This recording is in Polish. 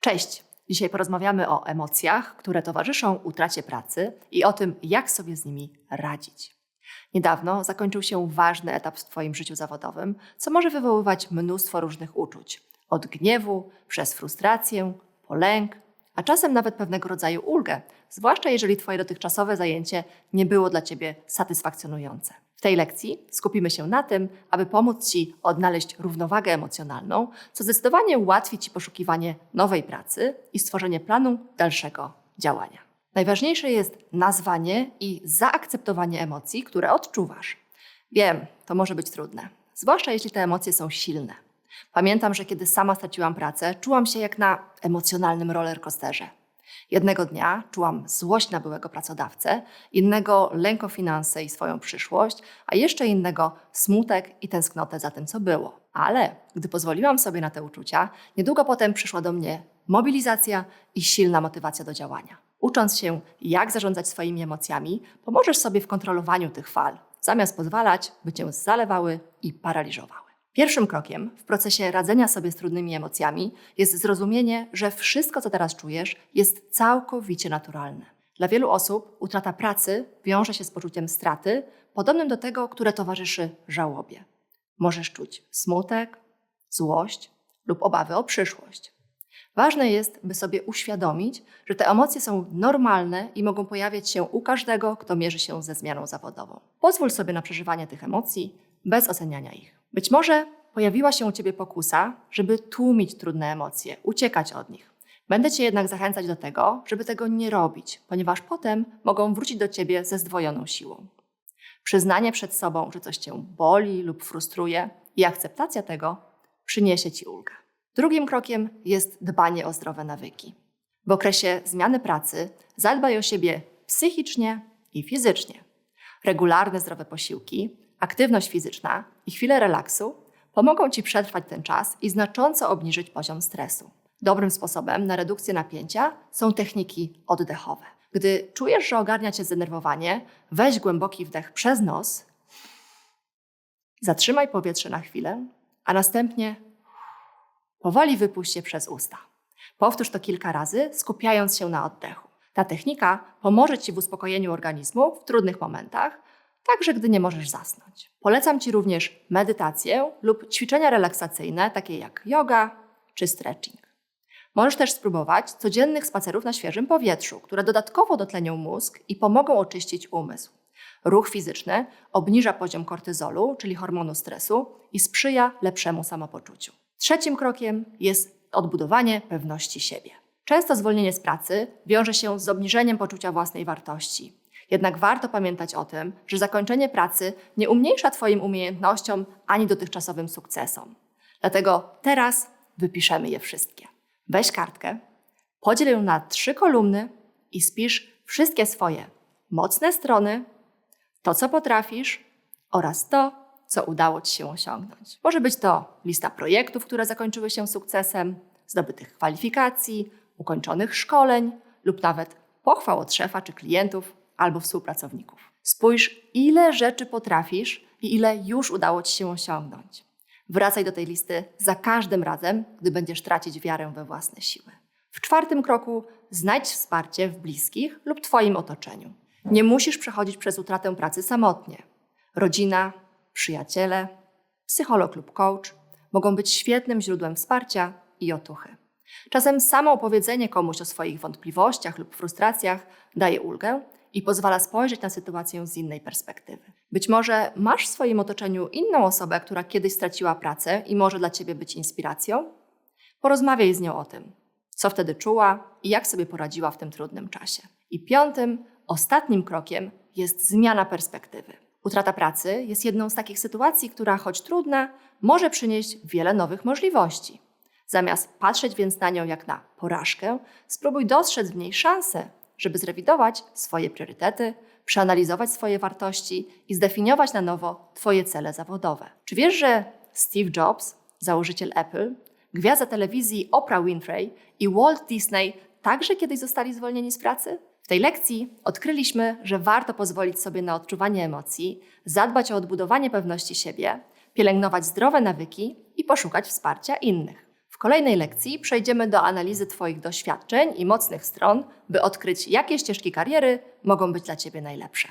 Cześć! Dzisiaj porozmawiamy o emocjach, które towarzyszą utracie pracy i o tym, jak sobie z nimi radzić. Niedawno zakończył się ważny etap w Twoim życiu zawodowym, co może wywoływać mnóstwo różnych uczuć. Od gniewu, przez frustrację, po lęk, a czasem nawet pewnego rodzaju ulgę, zwłaszcza jeżeli Twoje dotychczasowe zajęcie nie było dla Ciebie satysfakcjonujące. W tej lekcji skupimy się na tym, aby pomóc Ci odnaleźć równowagę emocjonalną, co zdecydowanie ułatwi Ci poszukiwanie nowej pracy i stworzenie planu dalszego działania. Najważniejsze jest nazwanie i zaakceptowanie emocji, które odczuwasz. Wiem, to może być trudne, zwłaszcza jeśli te emocje są silne. Pamiętam, że kiedy sama straciłam pracę, czułam się jak na emocjonalnym rollercoasterze. Jednego dnia czułam złość na byłego pracodawcę, innego lęk o finanse i swoją przyszłość, a jeszcze innego smutek i tęsknotę za tym, co było. Ale gdy pozwoliłam sobie na te uczucia, niedługo potem przyszła do mnie mobilizacja i silna motywacja do działania. Ucząc się, jak zarządzać swoimi emocjami, pomożesz sobie w kontrolowaniu tych fal, zamiast pozwalać, by cię zalewały i paraliżowały. Pierwszym krokiem w procesie radzenia sobie z trudnymi emocjami jest zrozumienie, że wszystko, co teraz czujesz, jest całkowicie naturalne. Dla wielu osób utrata pracy wiąże się z poczuciem straty, podobnym do tego, które towarzyszy żałobie. Możesz czuć smutek, złość lub obawy o przyszłość. Ważne jest, by sobie uświadomić, że te emocje są normalne i mogą pojawiać się u każdego, kto mierzy się ze zmianą zawodową. Pozwól sobie na przeżywanie tych emocji bez oceniania ich. Być może pojawiła się u Ciebie pokusa, żeby tłumić trudne emocje, uciekać od nich. Będę Cię jednak zachęcać do tego, żeby tego nie robić, ponieważ potem mogą wrócić do Ciebie ze zdwojoną siłą. Przyznanie przed sobą, że coś Cię boli lub frustruje i akceptacja tego przyniesie Ci ulgę. Drugim krokiem jest dbanie o zdrowe nawyki. W okresie zmiany pracy zadbaj o siebie psychicznie i fizycznie. Regularne zdrowe posiłki, aktywność fizyczna i chwile relaksu pomogą Ci przetrwać ten czas i znacząco obniżyć poziom stresu. Dobrym sposobem na redukcję napięcia są techniki oddechowe. Gdy czujesz, że ogarnia Cię zdenerwowanie, weź głęboki wdech przez nos, zatrzymaj powietrze na chwilę, a następnie powoli wypuść je przez usta. Powtórz to kilka razy, skupiając się na oddechu. Ta technika pomoże Ci w uspokojeniu organizmu w trudnych momentach, także gdy nie możesz zasnąć. Polecam Ci również medytację lub ćwiczenia relaksacyjne, takie jak yoga czy stretching. Możesz też spróbować codziennych spacerów na świeżym powietrzu, które dodatkowo dotlenią mózg i pomogą oczyścić umysł. Ruch fizyczny obniża poziom kortyzolu, czyli hormonu stresu, i sprzyja lepszemu samopoczuciu. Trzecim krokiem jest odbudowanie pewności siebie. Często zwolnienie z pracy wiąże się z obniżeniem poczucia własnej wartości. Jednak warto pamiętać o tym, że zakończenie pracy nie umniejsza Twoim umiejętnościom ani dotychczasowym sukcesom. Dlatego teraz wypiszemy je wszystkie. Weź kartkę, podziel ją na trzy kolumny i spisz wszystkie swoje mocne strony, to co potrafisz oraz to, co udało Ci się osiągnąć. Może być to lista projektów, które zakończyły się sukcesem, zdobytych kwalifikacji, ukończonych szkoleń lub nawet pochwał od szefa czy klientów albo współpracowników. Spójrz, ile rzeczy potrafisz i ile już udało Ci się osiągnąć. Wracaj do tej listy za każdym razem, gdy będziesz tracić wiarę we własne siły. W czwartym kroku znajdź wsparcie w bliskich lub Twoim otoczeniu. Nie musisz przechodzić przez utratę pracy samotnie. Rodzina, przyjaciele, psycholog lub coach mogą być świetnym źródłem wsparcia i otuchy. Czasem samo opowiedzenie komuś o swoich wątpliwościach lub frustracjach daje ulgę i pozwala spojrzeć na sytuację z innej perspektywy. Być może masz w swoim otoczeniu inną osobę, która kiedyś straciła pracę i może dla ciebie być inspiracją? Porozmawiaj z nią o tym, co wtedy czuła i jak sobie poradziła w tym trudnym czasie. I piątym, ostatnim krokiem jest zmiana perspektywy. Utrata pracy jest jedną z takich sytuacji, która choć trudna, może przynieść wiele nowych możliwości. Zamiast patrzeć więc na nią jak na porażkę, spróbuj dostrzec w niej szansę, żeby zrewidować swoje priorytety, przeanalizować swoje wartości i zdefiniować na nowo Twoje cele zawodowe. Czy wiesz, że Steve Jobs, założyciel Apple, gwiazda telewizji Oprah Winfrey i Walt Disney także kiedyś zostali zwolnieni z pracy? W tej lekcji odkryliśmy, że warto pozwolić sobie na odczuwanie emocji, zadbać o odbudowanie pewności siebie, pielęgnować zdrowe nawyki i poszukać wsparcia innych. W kolejnej lekcji przejdziemy do analizy Twoich doświadczeń i mocnych stron, by odkryć, jakie ścieżki kariery mogą być dla Ciebie najlepsze.